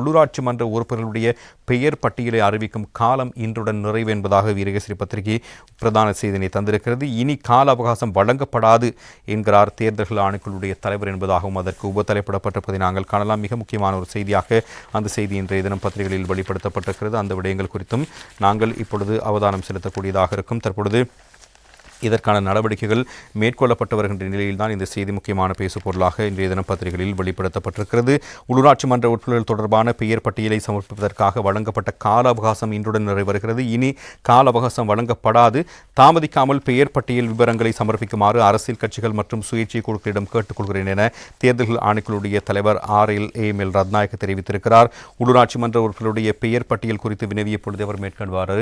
உள்ளூராட்சி மன்ற உறுப்பினர்களுடைய பெயர் பட்டியலை அறிவிக்கும் காலம் இன்றுடன் நிறைவு என்பதாக வீரகேசரி பத்திரிகை பிரதான செய்தினை தந்திருக்கிறது. இனி கால அவகாசம் வழங்கப்படாது என்கிறார் தேர்தல்கள் ஆணைக்குழுடைய தலைவர் என்பதாகவும் அதற்கு உபத்தலைப்படப்பட்டிருப்பதை நாங்கள் காணலாம். மிக முக்கியமான ஒரு செய்தியாக அந்த செய்தி இன்றைய தினம் பத்திரிகைகளில் வெளிப்படுத்தப்பட்டிருக்கிறது. அந்த விடயங்கள் குறித்தும் நாங்கள் இப்பொழுது அவதானம் செலுத்தக்கூடியதாக இருக்கும். தற்பொழுது இதற்கான நடவடிக்கைகள் மேற்கொள்ளப்பட்டு வருகின்ற நிலையில்தான் இந்த செய்தி முக்கியமான பேசு பொருளாக இன்றைய தினம் பத்திரிகைகளில் வெளிப்படுத்தப்பட்டிருக்கிறது. உள்ளூராட்சி மன்ற உறுப்பினர்கள் தொடர்பான பெயர் பட்டியலை சமர்ப்பிப்பதற்காக வழங்கப்பட்ட கால அவகாசம் இன்றுடன் நிறைவருகிறது. இனி கால அவகாசம் வழங்கப்படாது. தாமதிக்காமல் பெயர் பட்டியல் விவரங்களை சமர்ப்பிக்குமாறு அரசியல் கட்சிகள் மற்றும் சுயேட்சை குழுக்களிடம் கேட்டுக்கொள்கிறேன் என தேர்தல்கள் ஆணைக்குழுடைய தலைவர் R L M L Ratnayake தெரிவித்திருக்கிறார். உள்ளூராட்சி மன்ற உறுப்பினருடைய பெயர் பட்டியல் குறித்து வினவிய பொழுது அவர் மேற்கொள்வாறு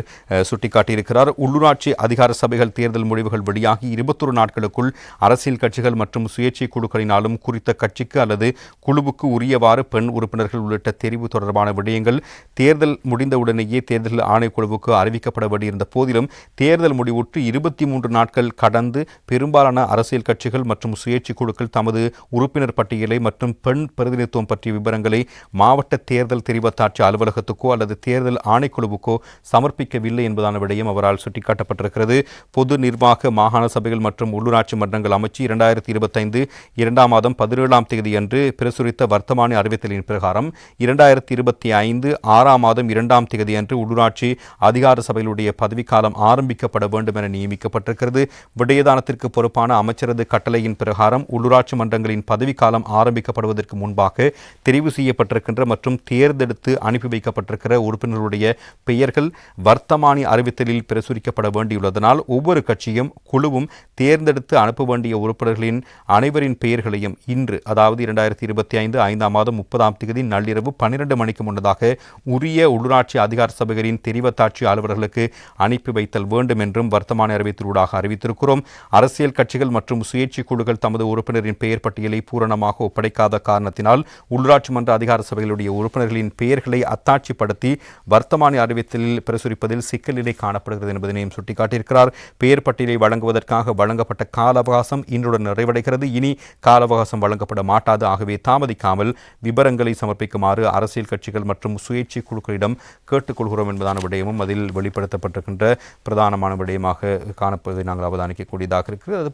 சுட்டிக்காட்டியிருக்கிறார். உள்ளூராட்சி அதிகார சபைகள் தேர்தல் முடிவுகள் வெளியாகி இருபத்தொரு நாட்களுக்குள் அரசியல் கட்சிகள் மற்றும் சுயேட்சை குழுக்களினாலும் குறித்த கட்சிக்கு அல்லது குழுவுக்கு உரியவாறு பெண் உறுப்பினர்கள் உள்ளிட்ட தெரிவு தொடர்பான விடயங்கள் தேர்தல் முடிந்தவுடனேயே தேர்தல் ஆணைக்குழுவுக்கு அறிவிக்கப்பட வேண்டியிருந்த போதிலும் தேர்தல் முடிவுற்று இருபத்தி மூன்று நாட்கள் கடந்து பெரும்பாலான அரசியல் கட்சிகள் மற்றும் சுயேட்சை குழுக்கள் தமது உறுப்பினர் பட்டியலை மற்றும் பெண் பிரதிநிதித்துவம் பற்றிய விவரங்களை மாவட்ட தேர்தல் தெரிவத்தாட்சி அலுவலகத்துக்கோ அல்லது தேர்தல் ஆணைக்குழுவுக்கோ சமர்ப்பிக்கவில்லை என்பதான விடயம் அவரால் சுட்டிக்காட்டப்பட்டிருக்கிறது. பொது நிர்வாக மாகாண சபைகள் மற்றும் உள்ளூராட்சி மன்றங்கள் அமைச்சு இரண்டாயிரத்தி இருபத்தைந்து இரண்டாம் மாதம் பதினேழாம் தேதி அன்று பிரசுரித்த வர்த்தமானி அறிவித்தலின் பிரகாரம் இரண்டாயிரத்தி இருபத்தி ஐந்து ஆறாம் மாதம் இரண்டாம் தேதி அன்று உள்ளூராட்சி அதிகார சபைகளுடைய பதவிக்காலம் ஆரம்பிக்கப்பட வேண்டும் என நியமிக்கப்பட்டிருக்கிறது. விடயதானத்திற்கு பொறுப்பான அமைச்சரது கட்டளையின் பிரகாரம் உள்ளூராட்சி மன்றங்களின் பதவிக்காலம் ஆரம்பிக்கப்படுவதற்கு முன்பாக தெரிவு செய்யப்பட்டிருக்கின்ற மற்றும் தேர்ந்தெடுத்து அனுப்பி வைக்கப்பட்டிருக்கிற உறுப்பினர்களுடைய பெயர்கள் வர்த்தமானி அறிவித்தலில் பிரசுரிக்கப்பட வேண்டியுள்ளதனால் ஒவ்வொரு கட்சியும் குழுவும் தேர்ந்தெடுத்து அனுப்ப வேண்டிய உறுப்பினர்களின் அனைவரின் பெயர்களையும் இன்று அதாவது இரண்டாயிரத்தி இருபத்தி ஐந்து ஐந்தாம் மாதம் முப்பதாம் தேதி நள்ளிரவு பன்னிரண்டு மணிக்கு முன்னதாக உரிய உள்ளூராட்சி அதிகார சபைகளின் தெரிவத்தாட்சி அலுவலர்களுக்கு அனுப்பி வைத்தல் வேண்டும் என்றும் வர்த்தமான அறிவித்தலூடாக அறிவித்திருக்கிறோம். அரசியல் கட்சிகள் மற்றும் சுயேட்சை குழுக்கள் தமது உறுப்பினரின் பெயர் பட்டியலை பூரணமாக ஒப்படைக்காத காரணத்தினால் உள்ளூராட்சி மன்ற அதிகார சபைகளுடைய உறுப்பினர்களின் பெயர்களை அத்தாட்சிப்படுத்தி வர்த்தமான அறிவித்தலில் பிரசுரிப்பதில் சிக்கல் நிலை காணப்படுகிறது என்பதனையும் சுட்டிக்காட்டியிருக்கிறார். பெயர் பட்டியலை வழங்குவதற்காக வழங்கப்பட்ட கால அவகாசம் இன்றுடன் நிறைவடைகிறது. இனி கால அவகாசம் வழங்கப்பட மாட்டாது. ஆகவே தாமதிக்காமல் விவரங்களை சமர்ப்பிக்குமாறு அரசியல் கட்சிகள் மற்றும் சுயேட்சை குழுக்களிடம் கேட்டுக்கொள்கிறோம் என்பதான விடயமும் அதில் வெளிப்படுத்தப்பட்டிருக்கின்ற பிரதானமான விடயமாக காணப்படுவதை நாங்கள் அவதானிக்கக்கூடியதாக இருக்கிறது.